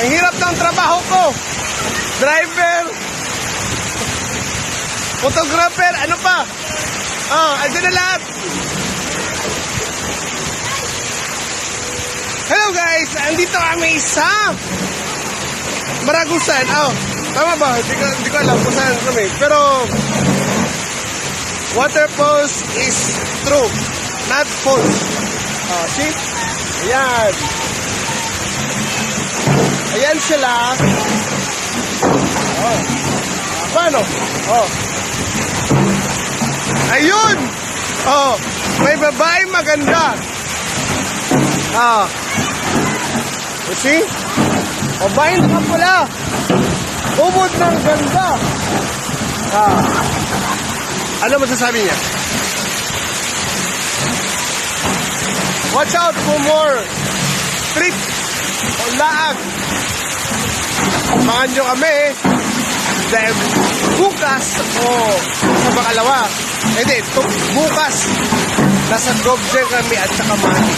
Ang hirap ng trabaho ko. Driver. Photographer, ano pa? Oh, andun na lahat. Hello guys, andito kami sa Maragusan. Oh, tama ba? Hindi ko, hindi ko alam kung saan kami. Pero, waterfalls is true, not false. Oh, see? Ayan. Ayan sila. Oh. Paano? Oh. Ayun! Oh, may babae maganda. Ah. You see? Babae na pula. Ubod ng ganda. Ah. Ano masasabi niya? Watch out for more trip o laag. Samahan nyo kami dahil bukas o sa bakalawa. Hindi, to, bukas nasa Gobjen kami at saka Mani.